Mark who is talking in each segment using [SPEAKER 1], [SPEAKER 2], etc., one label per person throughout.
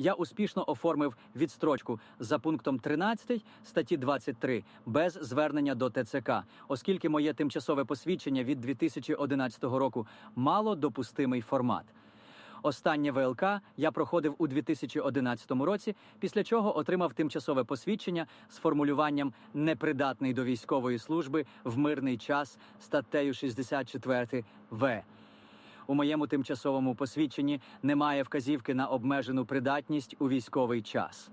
[SPEAKER 1] я успішно оформив відстрочку за пунктом 13 статті 23 без звернення до ТЦК, оскільки моє тимчасове посвідчення від 2011 року мало допустимий формат. Останнє ВЛК я проходив у 2011 році, після чого отримав тимчасове посвідчення з формулюванням непридатний до військової служби в мирний час статтею 64 В. У моєму тимчасовому посвідченні немає вказівки на обмежену придатність у військовий час.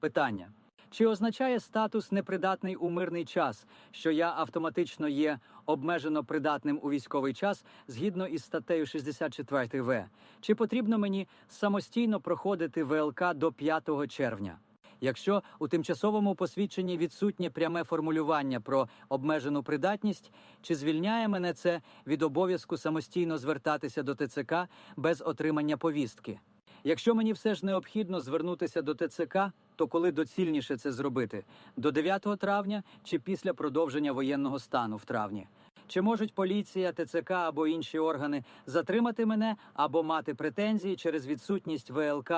[SPEAKER 1] Питання. Чи означає статус непридатний у мирний час, що я автоматично є обмежено придатним у військовий час згідно із статтею 64 В? Чи потрібно мені самостійно проходити ВЛК до 5 червня? Якщо у тимчасовому посвідченні відсутнє пряме формулювання про обмежену придатність, чи звільняє мене це від обов'язку самостійно звертатися до ТЦК без отримання повістки? Якщо мені все ж необхідно звернутися до ТЦК, то коли доцільніше це зробити? До 9 травня чи після продовження воєнного стану в травні? Чи можуть поліція, ТЦК або інші органи затримати мене або мати претензії через відсутність ВЛК,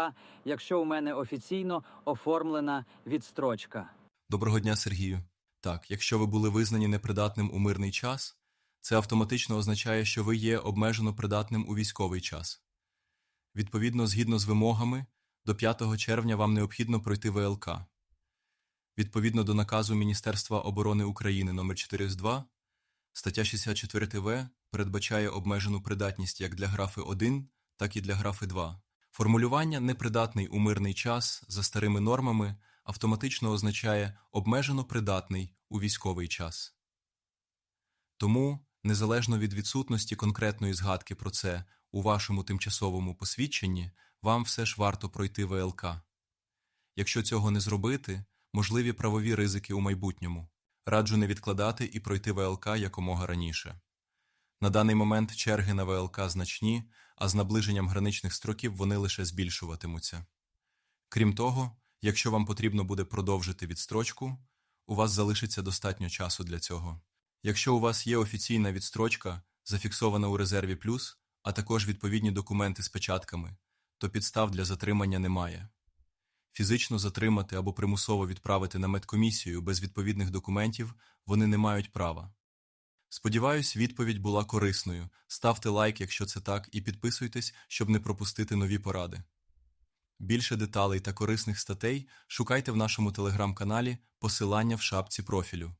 [SPEAKER 1] якщо у мене офіційно оформлена відстрочка?
[SPEAKER 2] Доброго дня, Сергію. Так, якщо ви були визнані непридатним у мирний час, це автоматично означає, що ви є обмежено придатним у військовий час. Відповідно, згідно з вимогами, до 5 червня вам необхідно пройти ВЛК. Відповідно до наказу Міністерства оборони України номер 402, стаття 64 В передбачає обмежену придатність як для графи 1, так і для графи 2. Формулювання непридатний у мирний час за старими нормами автоматично означає обмежено придатний у військовий час. Тому, незалежно від відсутності конкретної згадки про це у вашому тимчасовому посвідченні, вам все ж варто пройти ВЛК. Якщо цього не зробити, можливі правові ризики у майбутньому. Раджу не відкладати і пройти ВЛК якомога раніше. На даний момент черги на ВЛК значні, а з наближенням граничних строків вони лише збільшуватимуться. Крім того, якщо вам потрібно буде продовжити відстрочку, у вас залишиться достатньо часу для цього. Якщо у вас є офіційна відстрочка, зафіксована у резерві плюс, а також відповідні документи з печатками, то підстав для затримання немає. Фізично затримати або примусово відправити на медкомісію без відповідних документів вони не мають права. Сподіваюсь, відповідь була корисною. Ставте лайк, якщо це так, і підписуйтесь, щоб не пропустити нові поради. Більше деталей та корисних статей шукайте в нашому телеграм-каналі, посилання в шапці профілю.